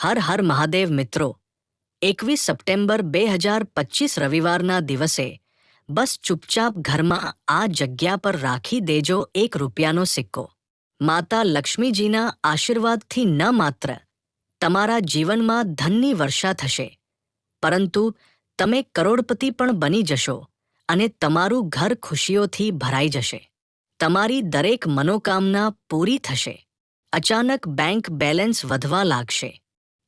હર હર મહાદેવ મિત્રો. એકવીસ સપ્ટેમ્બર બે હજાર પચીસ રવિવારના દિવસે બસ ચૂપચાપ ઘરમાં આ જગ્યા પર રાખી દેજો એક રૂપિયાનો સિક્કો. માતા લક્ષ્મીજીના આશીર્વાદથી ન માત્ર તમારા જીવનમાં ધનની વર્ષા થશે, પરંતુ તમે કરોડપતિ પણ બની જશો અને તમારું ઘર ખુશીઓથી ભરાઈ જશે. તમારી દરેક મનોકામના પૂરી થશે. અચાનક બેંક બેલેન્સ વધવા લાગશે.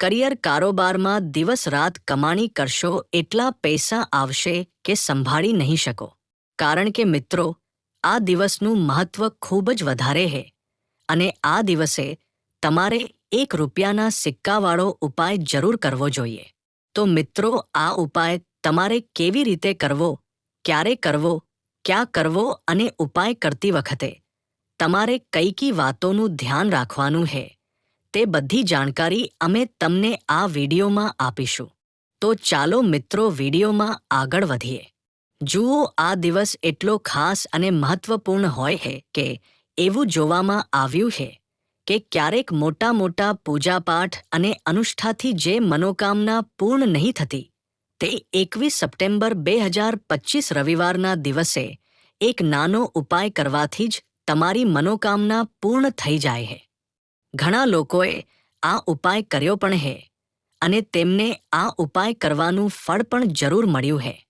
કરિયર કારોબારમાં દિવસ રાત કમાણી કરશો એટલા પૈસા આવશે કે સંભાળી નહીં શકો. કારણ કે મિત્રો, આ દિવસનું મહત્વ ખૂબ જ વધારે છે અને આ દિવસે તમારે એક રૂપિયાના સિક્કાવાળો ઉપાય જરૂર કરવો જોઈએ. તો મિત્રો, આ ઉપાય તમારે કેવી રીતે કરવો, ક્યારે કરવો, ક્યાં કરવો અને ઉપાય કરતી વખતે તમારે કઈ કઈ વાતોનું ધ્યાન રાખવાનું છે તે બધી જાણકારી અમે તમને આ વિડીયોમાં આપીશું. તો ચાલો મિત્રો વિડીયોમાં આગળ વધીએ. જુઓ આ દિવસ એટલો ખાસ અને મહત્વપૂર્ણ હોય છે કે એવું જોવામાં આવ્યું છે કે ક્યારેક મોટા મોટા પૂજાપાઠ અને અનુષ્ઠાથી જે મનોકામના પૂર્ણ નહીં થતી, તે એકવીસ સપ્ટેમ્બર બે હજાર પચીસ રવિવારના દિવસે એક નાનો ઉપાય કરવાથી જ તમારી મનોકામના પૂર્ણ થઈ જાય છે ઘણા લોકોએ આ ઉપાય કર્યો પણ હે અને તેમને આ ઉપાય કરવાનું ફળ પણ જરૂર મળ્યું છે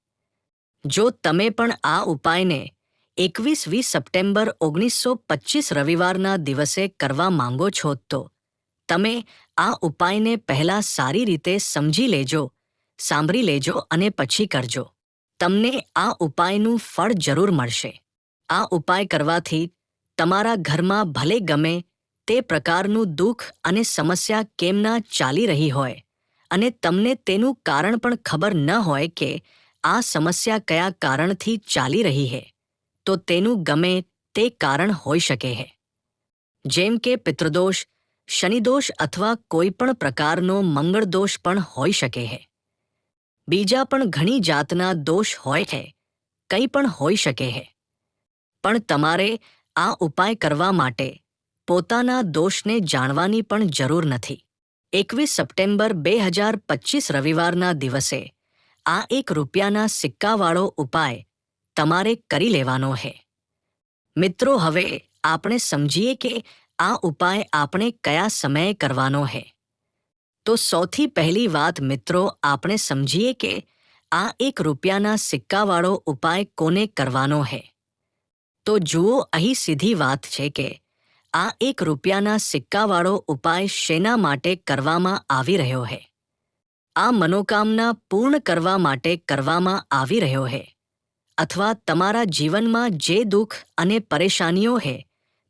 જો તમે પણ આ ઉપાયને એકવીસ વીસ સપ્ટેમ્બર ઓગણીસો પચીસ રવિવારના દિવસે કરવા માંગો છો તો તમે આ ઉપાયને પહેલા સારી રીતે સમજી લેજો, સાંભળી લેજો અને પછી કરજો. તમને આ ઉપાયનું ફળ જરૂર મળશે. આ ઉપાય કરવાથી તમારા ઘરમાં ભલે ગમે તે પ્રકારનું દુઃખ અને સમસ્યા કેમ ના ચાલી રહી હોય? અને તમને તેનું કારણ પણ ખબર ન હોય કે આ સમસ્યા કયા કારણથી ચાલી રહી છે તો તેનું ગમે તે કારણ હોઈ શકે છે જેમ કે પિતૃદોષ, શનિદોષ અથવા કોઈ પણ પ્રકારનો મંગળદોષ પણ હોઈ શકે છે બીજા પણ ઘણી જાતના દોષ હોય છે, કંઈ પણ હોઈ શકે છે પણ તમારે આ ઉપાય કરવા માટે પોતાના દોષને જાણવાની પણ જરૂર નથી. એકવીસ સપ્ટેમ્બર બે હજાર પચીસ રવિવારના દિવસે આ એક રૂપિયાના સિક્કાવાળો ઉપાય તમારે કરી લેવાનો છે મિત્રો, હવે આપણે સમજીએ કે આ ઉપાય આપણે કયા સમયે કરવાનો છે તો સૌથી પહેલી વાત મિત્રો, આપણે સમજીએ કે આ એક રૂપિયાના સિક્કાવાળો ઉપાય કોને કરવાનો છે તો જુઓ, અહીં સીધી વાત છે કે આ એક રૂપિયાના સિક્કાવાળો ઉપાય શેના માટે કરવામાં આવી રહ્યો છે આ મનોકામના પૂર્ણ કરવા માટે કરવામાં આવી રહ્યો છે અથવા તમારા જીવનમાં જે દુઃખ અને પરેશાનીઓ છે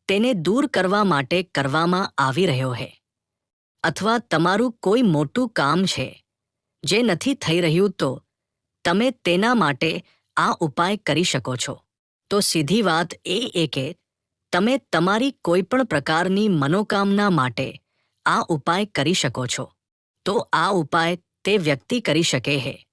તેને દૂર કરવા માટે કરવામાં આવી રહ્યો છે અથવા તમારું કોઈ મોટું કામ છે, જે નથી થઈ રહ્યું તો તમે તેના માટે આ ઉપાય કરી શકો છો. તો સીધી વાત એ એ કે તમે તમારી કોઈ પણ પ્રકારની મનોકામના માટે આ ઉપાય કરી શકો છો. તો આ ઉપાય તે વ્યક્તિ કરી શકે છે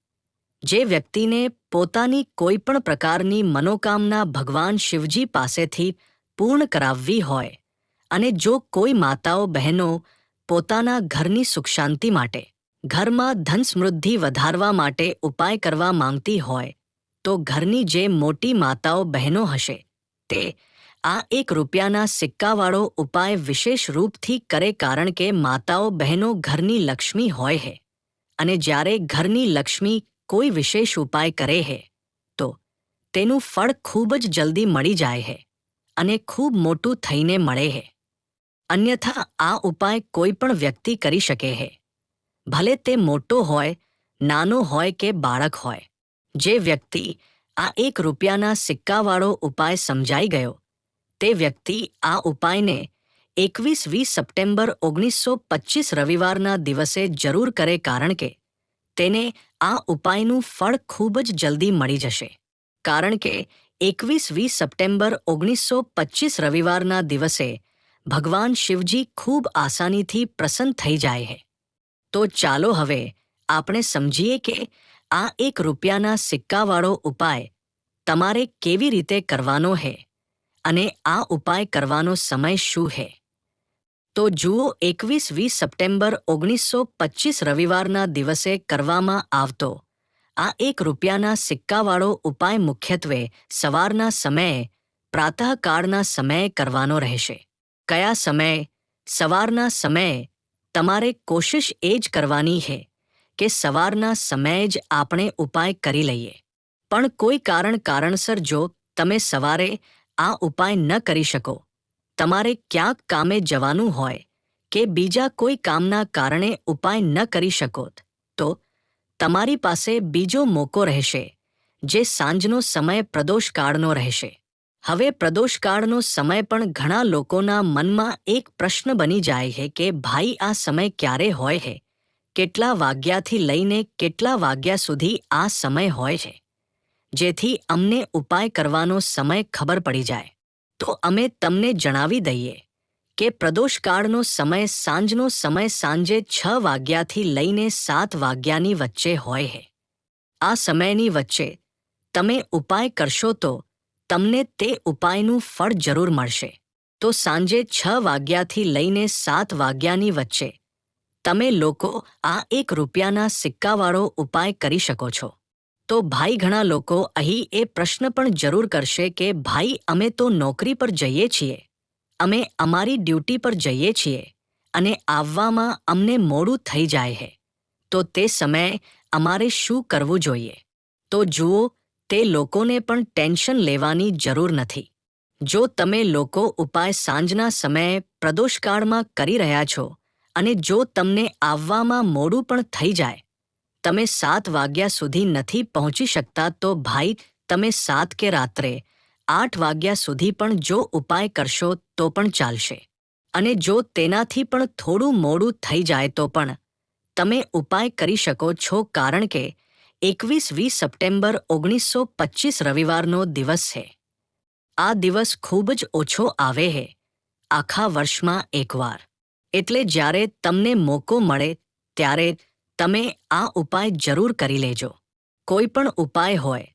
જે વ્યક્તિને પોતાની કોઈ પણ પ્રકારની મનોકામના ભગવાન શિવજી પાસેથી પૂર્ણ કરાવવી હોય અને જો કોઈ માતાઓ બહેનો પોતાના ઘરની સુખ શાંતિ માટે, ઘરમાં ધન સમૃદ્ધિ વધારવા માટે ઉપાય કરવા માંગતી હોય, તો ઘરની જે મોટી માતાઓ બહેનો હશે, તે આ એક રૂપિયાના સિક્કાવાળો ઉપાય વિશેષ રૂપથી કરે કારણ કે માતાઓ, બહેનો ઘરની લક્ષ્મી હોય છે અને જ્યારે ઘરની લક્ષ્મી કોઈ વિશેષ ઉપાય કરે છે તો તેનું ફળ ખૂબ જ જલ્દી મળી જાય છે અને ખૂબ મોટું થઈને મળે છે અન્યથા આ ઉપાય કોઈ પણ વ્યક્તિ કરી શકે છે ભલે તે મોટો હોય, નાનો હોય કે બાળક હોય, જે વ્યક્તિ આ એક રૂપિયાના સિક્કાવાળો ઉપાય સમજાઈ ગયો તે વ્યક્તિ આ ઉપાયને એકવીસ વીસ સપ્ટેમ્બર ઓગણીસો પચીસ રવિવારના દિવસે જરૂર કરે કારણ કે તેને આ ઉપાયનું ફળ ખૂબ જ જલ્દી મળી જશે. કારણ કે એકવીસ વીસ સપ્ટેમ્બર ઓગણીસો પચીસ રવિવારના દિવસે ભગવાન શિવજી ખૂબ આસાનીથી પ્રસન્ન થઈ જાય છે તો ચાલો હવે આપણે સમજીએ કે આ એક રૂપિયાના સિક્કાવાળો ઉપાય તમારે કેવી રીતે કરવાનો છે અને આ ઉપાય કરવાનો સમય શું છે તો જુઓ એકવીસ વીસ સપ્ટેમ્બર ઓગણીસો પચીસ રવિવારના દિવસે કરવામાં આવતો. આ એક રૂપિયાના સિક્કાવાળો ઉપાય મુખ્યત્વે સવારના સમયે, પ્રાતઃકાળના સમયે કરવાનો રહેશે. કયા સમયે? સવારના સમયે. તમારે કોશિશ એ જ કરવાની છે કે સવારના સમયે જ આપણે ઉપાય કરી લઈએ. પણ કોઈ કારણ કારણસર જો તમે સવારે આ ઉપાય ન કરી શકો. તમારે ક્યાંક કામે જવાનું હોય કે બીજા કોઈ કામના કારણે ઉપાય ન કરી શકો તો તમારી પાસે બીજો મોકો રહેશે, જે સાંજનો સમય પ્રદોષકાળનો રહેશે. હવે પ્રદોષકાળનો સમય પણ ઘણા લોકોના મનમાં એક પ્રશ્ન બની જાય છે કે ભાઈ આ સમય ક્યારે હોય છે કેટલા વાગ્યાથી લઈને કેટલા વાગ્યા સુધી આ સમય હોય છે? જેથી અમને ઉપાય કરવાનો સમય ખબર પડી જાય. તો અમે તમને જણાવી દઈએ કે પ્રદોષકાળનો સમય સાંજનો સમય સાંજે છ વાગ્યાથી લઈને સાત વાગ્યાની વચ્ચે હોય હે. આ સમયની વચ્ચે તમે ઉપાય કરશો તો તમને તે ઉપાયનું ફળ જરૂર મળશે. તો સાંજે છ વાગ્યાથી લઈને સાત વાગ્યાની વચ્ચે તમે લોકો આ એક રૂપિયાના સિક્કાવાળો ઉપાય કરી શકો છો. તો ભાઈ ઘણા લોકો અહીં એ પ્રશ્ન પણ જરૂર કરશે કે, ભાઈ, અમે તો નોકરી પર જઈએ છીએ. અમે અમારી ડ્યુટી પર જઈએ છીએ અને આવવામાં અમને મોડું થઈ જાય છે તો તે સમયે અમારે શું કરવું જોઈએ? તો જુઓ, તે લોકોને પણ ટેન્શન લેવાની જરૂર નથી. જો તમે લોકો ઉપાય સાંજના સમયે પ્રદોષકાળમાં કરી રહ્યા છો અને જો તમને આવવામાં મોડું પણ થઈ જાય તમે સાત વાગ્યા સુધી નથી પહોંચી શકતા તો ભાઈ, તમે સાત કે રાત્રે આઠ વાગ્યા સુધી પણ જો ઉપાય કરશો તો પણ ચાલશે. અને જો તેનાથી પણ થોડું મોડું થઈ જાય તો પણ. તમે ઉપાય કરી શકો છો કારણ કે એકવીસ વીસ સપ્ટેમ્બર ઓગણીસો પચીસ રવિવારનો દિવસ છે. આ દિવસ ખૂબ જ ઓછો આવે છે આખા વર્ષમાં એકવાર. એટલે જ્યારે તમને મોકો મળે, ત્યારે તમે આ ઉપાય જરૂર કરી લેજો. કોઈ પણ ઉપાય હોય,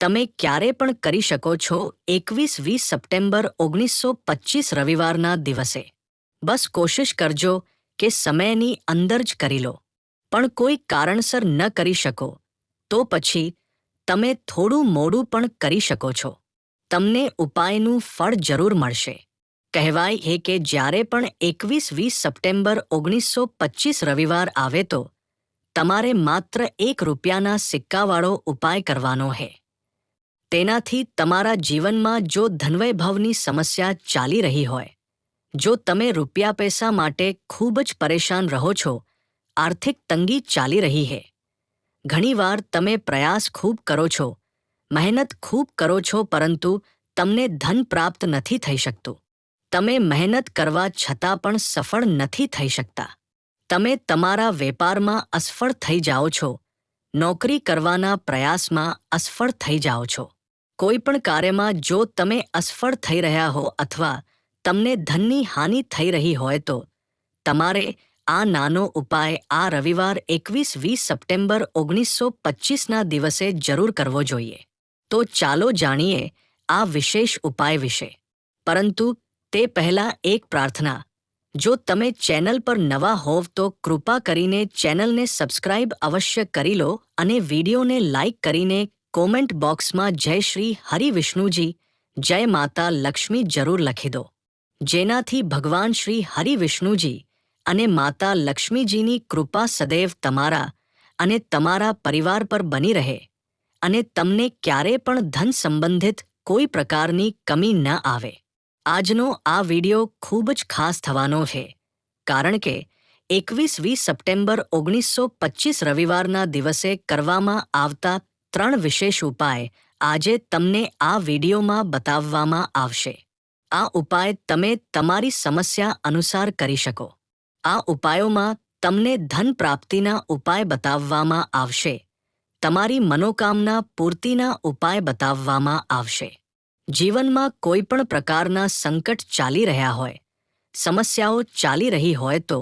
તમે ક્યારે પણ કરી શકો છો એકવીસ વીસ સપ્ટેમ્બર ઓગણીસો પચીસ રવિવારના દિવસે. બસ કોશિશ કરજો કે સમયની અંદર જ કરી લો. પણ કોઈ કારણસર ન કરી શકો, તો પછી તમે થોડું મોડું પણ કરી શકો છો. તમને ઉપાયનું ફળ જરૂર મળશે. કહેવાય છે કે જ્યારે પણ એકવીસ વીસ સપ્ટેમ્બર ઓગણીસો પચીસ રવિવાર આવે તો તમારે માત્ર એક રૂપિયાના સિક્કાવાળો ઉપાય કરવાનો છે તેનાથી તમારા જીવનમાં જો ધનવૈભવની સમસ્યા ચાલી રહી હોય, જો તમે રૂપિયા પૈસા માટે ખૂબ જ પરેશાન રહો છો, આર્થિક તંગી ચાલી રહી છે ઘણીવાર તમે પ્રયાસ ખૂબ કરો છો, મહેનત ખૂબ કરો છો પરંતુ તમને ધન પ્રાપ્ત નથી થઈ શકતું. તમે મહેનત કરવા છતાં પણ સફળ નથી થઈ શકતા. તમે તમારા વેપારમાં અસફળ થઈ જાઓ છો. નોકરી કરવાના પ્રયાસમાં અસફળ થઈ જાઓ છો. કોઈ પણ કાર્યમાં જો તમે અસફળ થઈ રહ્યા હો અથવા તમને ધનની હાનિ થઈ રહી હોય તો, તમારે આ નાનો ઉપાય આ રવિવાર એકવીસ વીસ સપ્ટેમ્બર ઓગણીસો પચીસના દિવસે જરૂર કરવો જોઈએ. તો ચાલો જાણીએ આ વિશેષ ઉપાય વિશે. પરંતુ તે પહેલાં એક પ્રાર્થના. જો તમે ચેનલ પર નવા હોવ તો કૃપા કરીને ચેનલને સબસ્ક્રાઇબ અવશ્ય કરી લો અને વિડીયોને લાઇક કરીને કોમેન્ટ બોક્સમાં જય શ્રી હરિવિષ્ણુજી જય માતા લક્ષ્મી જરૂર લખી દો. જેનાથી ભગવાન શ્રી હરિવિષ્ણુજી અને માતા લક્ષ્મીજીની કૃપા સદૈવ તમારા અને તમારા પરિવાર પર બની રહે અને તમને ક્યારે પણ ધન સંબંધિત કોઈ પ્રકારની કમી ન આવે. આજનો આ વિડિયો ખૂબ જ ખાસ થવાનો છે, કારણ કે એકવીસ વીસ સપ્ટેમ્બર ઓગણીસો પચીસ રવિવારના દિવસે કરવામાં આવતા ત્રણ વિશેષ ઉપાય આજે તમને આ વિડીયોમાં બતાવવામાં આવશે. આ ઉપાય તમે તમારી સમસ્યા અનુસાર કરી શકો. આ ઉપાયોમાં તમને ધન પ્રાપ્તિના ઉપાય બતાવવામાં આવશે. તમારી મનોકામના પૂર્તિના ઉપાય બતાવવામાં આવશે. જીવનમાં કોઈ પણ પ્રકારના સંકટ ચાલી રહ્યા હોય, સમસ્યાઓ ચાલી રહી હોય તો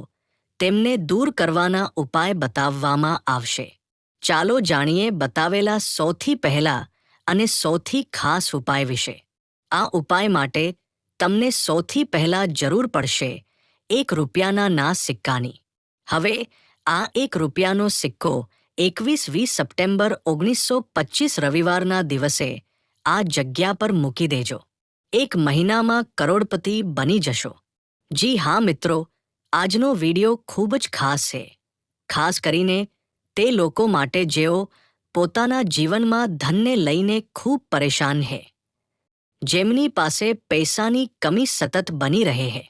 તેમને દૂર કરવાના ઉપાય બતાવવામાં આવશે. ચાલો જાણીએ બતાવેલા સૌથી પહેલા અને સૌથી ખાસ ઉપાય વિશે. આ ઉપાય માટે તમને સૌથી પહેલા જરૂર પડશે એક રૂપિયાના ના સિક્કાની. હવે આ એક રૂપિયાનો સિક્કો એકવીસ વીસ સપ્ટેમ્બર ઓગણીસો પચીસ રવિવારના દિવસે આ જગ્યા પર મૂકી દેજો. એક મહિનામાં કરોડપતિ બની જશો. જી હા, મિત્રો, આજનો વિડિયો ખૂબ જ ખાસ છે. ખાસ કરીને તે લોકો માટે જેઓ પોતાના જીવનમાં ધનને લઈને ખૂબ પરેશાન છે જેમની પાસે પૈસાની કમી સતત બની રહે છે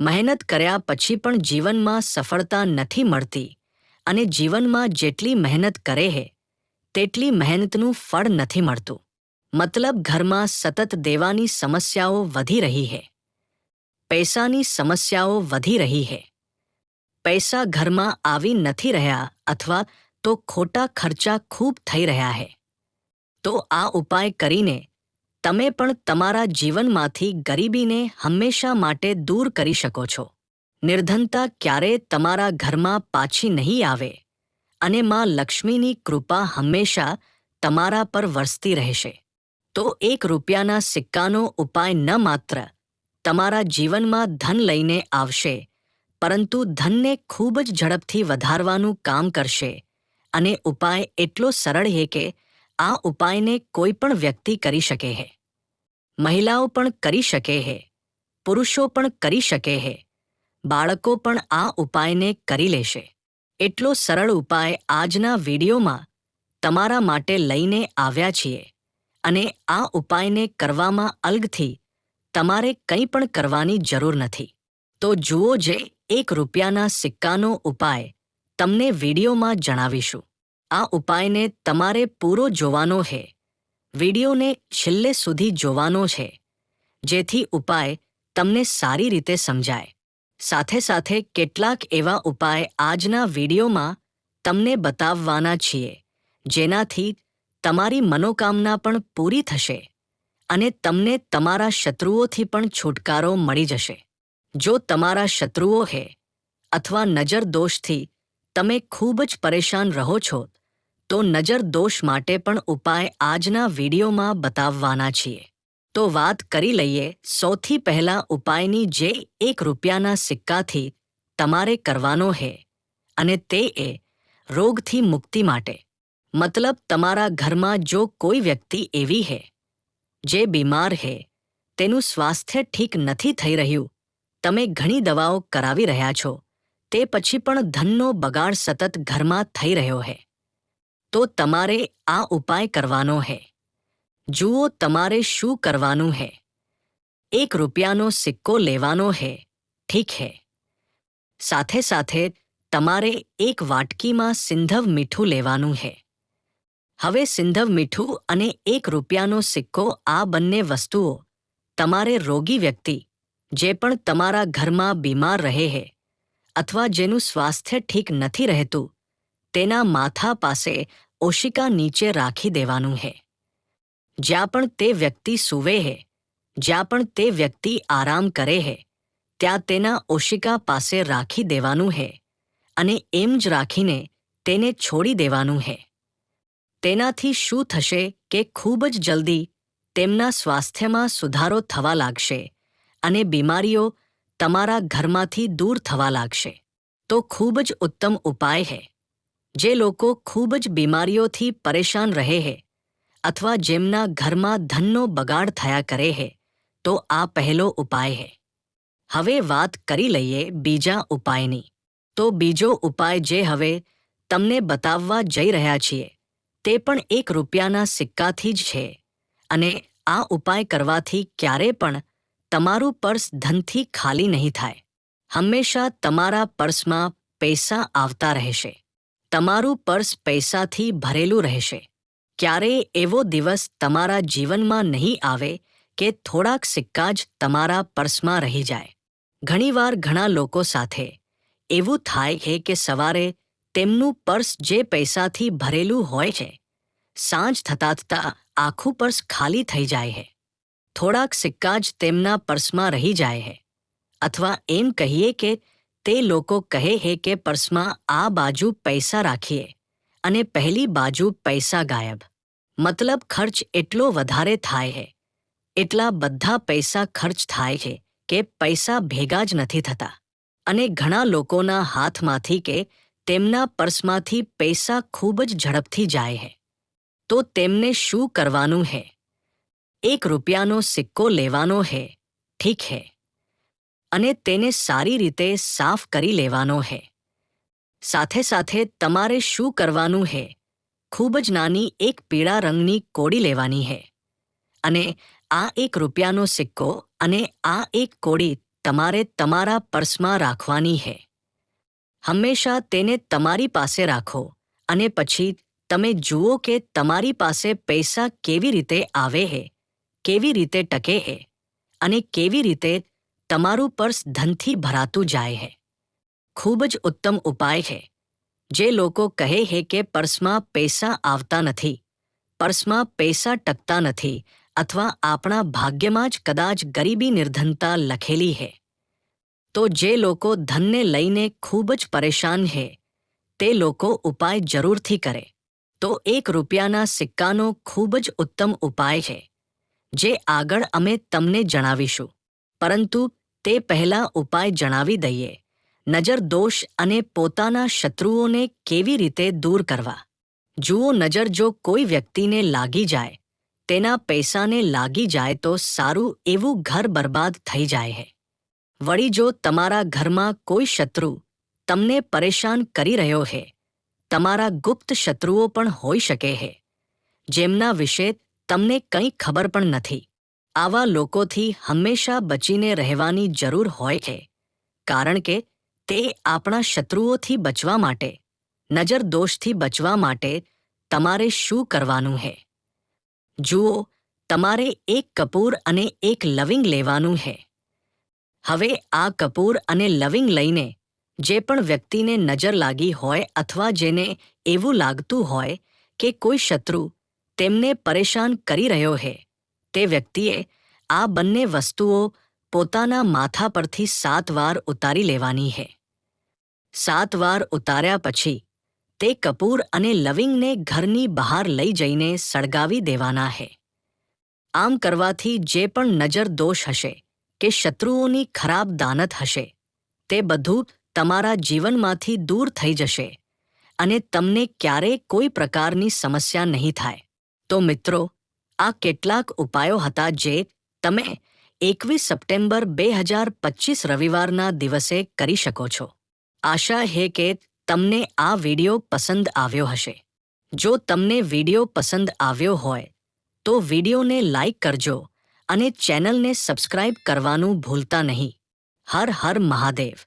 મહેનત કર્યા પછી પણ જીવનમાં સફળતા નથી મળતી અને જીવનમાં જેટલી મહેનત કરે છે તેટલી મહેનતનું ફળ નથી મળતું. મતલબ ઘરમાં સતત દેવાની સમસ્યાઓ વધી રહી છે પૈસાની સમસ્યાઓ વધી રહી છે પૈસા ઘરમાં આવી નથી રહ્યા અથવા તો ખોટા ખર્ચા ખૂબ થઈ રહ્યા છે તો આ ઉપાય કરીને તમે પણ તમારા જીવનમાંથી ગરીબીને હંમેશા માટે દૂર કરી શકો છો. નિર્ધનતા ક્યારે તમારા ઘરમાં પાછી નહીં આવે અને માં લક્ષ્મીની કૃપા હંમેશા તમારા પર વરસતી રહેશે. તો એક રૂપિયાના સિક્કાનો ઉપાય ન માત્ર. તમારા જીવનમાં ધન લઈને આવશે, પરંતુ ધનને ખૂબ જ ઝડપથી વધારવાનું કામ કરશે. અને ઉપાય એટલો સરળ છે કે આ ઉપાયને કોઈ પણ વ્યક્તિ કરી શકે છે મહિલાઓ પણ કરી શકે છે પુરુષો પણ કરી શકે છે બાળકો પણ આ ઉપાયને કરી લેશે. એટલો સરળ ઉપાય આજના વિડીયોમાં તમારા માટે લઈને આવ્યા છીએ. અને આ ઉપાયને કરવામાં અલગથી તમારે કંઈ પણ કરવાની જરૂર નથી. તો જુઓ જે એક રૂપિયાના સિક્કાનો ઉપાય તમને વિડીયોમાં જણાવીશું. આ ઉપાયને તમારે પૂરો જોવાનો છે વિડીયોને છેલ્લે સુધી જોવાનો છે. જેથી ઉપાય તમને સારી રીતે સમજાય. સાથે સાથે કેટલાક એવા ઉપાય આજના વિડીયોમાં તમને બતાવવાના છીએ, જેનાથી તમારી મનોકામના પણ પૂરી થશે અને તમને તમારા શત્રુઓથી પણ છુટકારો મળી જશે. જો તમારા શત્રુઓ હે અથવા નજર દોષથી તમે ખૂબ જ પરેશાન રહો છો, તો નજર દોષ માટે પણ ઉપાય આજના વિડીયોમાં બતાવવાના છીએ. તો વાત કરી લઈએ સૌથી પહેલા ઉપાયની જે એક રૂપિયાના સિક્કાથી તમારે કરવાનો હે અને તે એ રોગથી મુક્તિ માટે. મતલબ તમારા ઘરમાં જો કોઈ વ્યક્તિ એવી હે, જે બીમાર હે, તેનું સ્વાસ્થ્ય ઠીક નથી થઈ રહ્યું, તમે ઘણી દવાઓ કરાવી રહ્યા છો, તે પછી પણ ધનનો બગાડ સતત ઘરમાં થઈ રહ્યો છે તો તમારે આ ઉપાય કરવાનો છે જુઓ તમારે શું કરવાનું છે એક રૂપિયાનો સિક્કો લેવાનો છે ઠીક છે સાથે સાથે તમારે એક વાટકીમાં સિંધવ મીઠું લેવાનું છે હવે સિંધવ મીઠું અને એક રૂપિયાનો સિક્કો આ બંને વસ્તુઓ, તમારે રોગી વ્યક્તિ, જે પણ તમારા ઘરમાં બીમાર રહે છે અથવા જેનું સ્વાસ્થ્ય ઠીક નથી રહેતું, તેના માથા પાસે ઓશિકા નીચે રાખી દેવાનું છે જ્યાં પણ તે વ્યક્તિ સૂવે છે જ્યાં પણ તે વ્યક્તિ આરામ કરે છે ત્યાં તેના ઓશિકા પાસે રાખી દેવાનું છે અને એમ જ રાખીને તેને છોડી દેવાનું છે તેનાથી શું થશે કે ખૂબ જ જલ્દી તેમના સ્વાસ્થ્યમાં સુધારો થવા લાગશે અને બીમારીઓ તમારા ઘરમાંથી દૂર થવા લાગશે. તો ખૂબ જ ઉત્તમ ઉપાય છે જે લોકો ખૂબ જ બીમારીઓથી પરેશાન રહે છે અથવા જેમના ઘરમાં ધનનો બગાડ થયા કરે છે તો આ પહેલો ઉપાય છે હવે વાત કરી લઈએ બીજા ઉપાયની. તો બીજો ઉપાય જે હવે તમને બતાવવા જઈ રહ્યા છીએ તે પણ એક રૂપિયાના સિક્કાથી જ છે. અને આ ઉપાય કરવાથી ક્યારે પણ તમારું પર્સ ધનથી ખાલી નહીં થાય. હંમેશા તમારા પર્સમાં પૈસા આવતા રહેશે. તમારું પર્સ પૈસાથી ભરેલું રહેશે. ક્યારેય એવો દિવસ તમારા જીવનમાં નહીં આવે કે થોડાક સિક્કા જ તમારા પર્સમાં રહી જાય. ઘણીવાર ઘણા લોકો સાથે એવું થાય છે કે સવારે તેમનું પર્સ જે પૈસાથી ભરેલું હોય છે, સાંજ થતાં થતાં આખું પર્સ ખાલી થઈ જાય છે થોડાક સિક્કા જ તેમના પર્સમાં રહી જાય છે અથવા એમ કહીએ કે તે લોકો કહે છે કે પર્સમાં આ બાજુ પૈસા રાખીએ અને પહેલી બાજુ પૈસા ગાયબ. મતલબ ખર્ચ એટલો વધારે થાય છે એટલા બધા પૈસા ખર્ચ થાય છે કે પૈસા ભેગા જ નથી થતા. અને ઘણા લોકોના હાથમાંથી કે તેમના પર્સમાંથી પૈસા ખૂબ જ ઝડપથી જાય છે તો તેમને શું કરવાનું હે? એક રૂપિયાનો સિક્કો લેવાનો હે, ઠીક હે. અને તેને સારી રીતે સાફ કરી લેવાનો હે. સાથે સાથે તમારે શું કરવાનું હે? ખૂબ જ નાની એક પીળા રંગની કોડી લેવાની હે. અને આ એક રૂપિયાનો સિક્કો અને આ એક કોડી તમારે તમારા પર્સમાં રાખવાની હે. હંમેશા તેને તમારી પાસે રાખો અને પછી તમે જુઓ કે તમારી પાસે પૈસા કેવી રીતે આવે હે, કેવી રીતે ટકે હે અને કેવી રીતે તમારું પર્સ ધનથી ભરાતું જાય હે. ખૂબ જ ઉત્તમ ઉપાય છે જે લોકો કહે છે કે પર્સમાં પૈસા આવતા નથી, પર્સમાં પૈસા ટકતા નથી અથવા આપણા ભાગ્યમાં જ કદાચ ગરીબી નિર્ધનતા લખેલી છે તો જે લોકો ધનને લઈને ખૂબ જ પરેશાન છે તે લોકો ઉપાય જરૂરથી કરે. તો એક રૂપિયાના સિક્કાનો ખૂબ જ ઉત્તમ ઉપાય છે, જે આગળ અમે તમને જણાવીશું. પરંતુ તે પહેલા ઉપાય જણાવી દઈએ. નજર દોષ અને પોતાના શત્રુઓને કેવી રીતે દૂર કરવા? જુઓ નજર જો કોઈ વ્યક્તિને લાગી જાય, તેના પૈસાને લાગી જાય તો સારું એવું ઘર બરબાદ થઈ જાય છે વળી જો તમારા ઘરમાં કોઈ શત્રુ તમને પરેશાન કરી રહ્યો છે તમારા ગુપ્ત શત્રુઓ પણ હોઈ શકે છે જેમના વિશે તમને કંઈ ખબર પણ નથી. આવા લોકોથી હંમેશા બચીને રહેવાની જરૂર હોય છે, કારણ કે તે આપણા શત્રુઓથી બચવા માટે નજર દોષથી બચવા માટે તમારે શું કરવાનું છે જુઓ, તમારે એક કપૂર અને એક લવિંગ લેવાનું છે હવે આ કપૂર અને લવિંગ લઈને જે પણ વ્યક્તિને નજર લાગી હોય અથવા જેને એવું લાગતું હોય કે કોઈ શત્રુ તેમને પરેશાન કરી રહ્યો છે તે વ્યક્તિએ આ બંને વસ્તુઓ પોતાના માથા પરથી સાત વાર ઉતારી લેવાની છે સાત વાર ઉતાર્યા પછી તે કપૂર અને લવિંગને ઘરની બહાર લઈ જઈને સળગાવી દેવાના છે આમ કરવાથી જે પણ નજર દોષ હશે કે શત્રુઓની ખરાબ દાનત હશે. તે બધું તમારા જીવનમાંથી દૂર થઈ જશે અને તમને ક્યારેય કોઈ પ્રકારની સમસ્યા નહીં થાય. તો મિત્રો, આ કેટલાક ઉપાયો હતા જે તમે એકવીસ સપ્ટેમ્બર બે હજાર પચીસ રવિવારના દિવસે કરી શકો છો. આશા હે કે તમને આ વિડિયો પસંદ આવ્યો હશે. જો તમને વિડિયો પસંદ આવ્યો હોય, તો વિડિયોને લાઇક કરજો અને ચેનલને સબસ્ક્રાઇબ કરવાનું ભૂલતા નહીં. હર હર મહાદેવ.